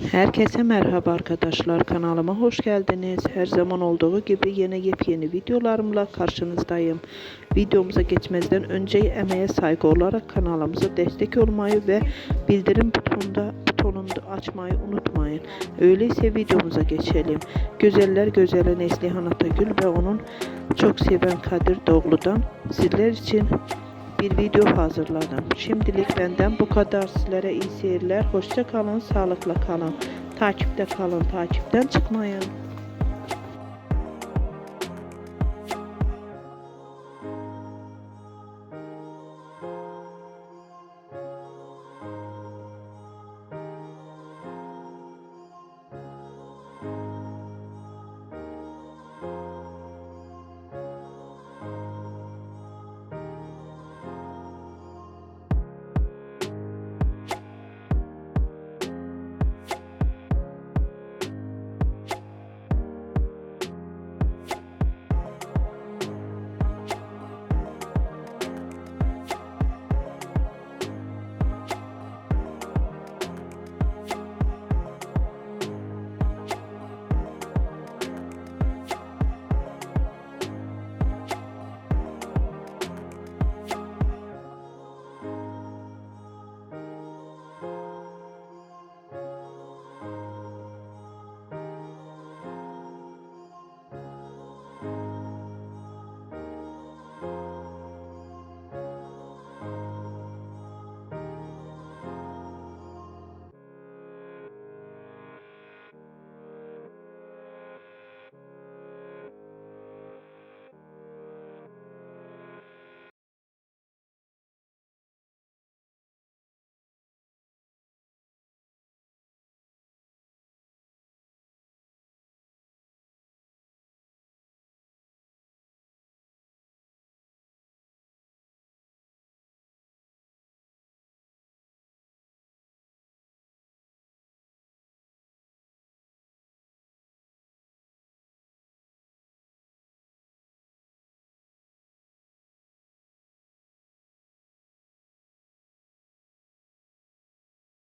Herkese merhaba arkadaşlar kanalıma hoş geldiniz. Her zaman olduğu gibi yine yepyeni videolarımla karşınızdayım. Videomuza geçmeden önce emeğe saygı olarak kanalımıza destek olmayı ve bildirim butonunda butonunu açmayı unutmayın. Öyleyse videomuza geçelim. Güzeller güzeli Neslihan Atagül ve onun çok seven Kadir Doğulu'dan sizler için bir video hazırladım. Şimdilik benden bu kadar. Sizlere iyi seyirler. Hoşça kalın, sağlıkla kalın. Takipte kalın, takipten çıkmayın.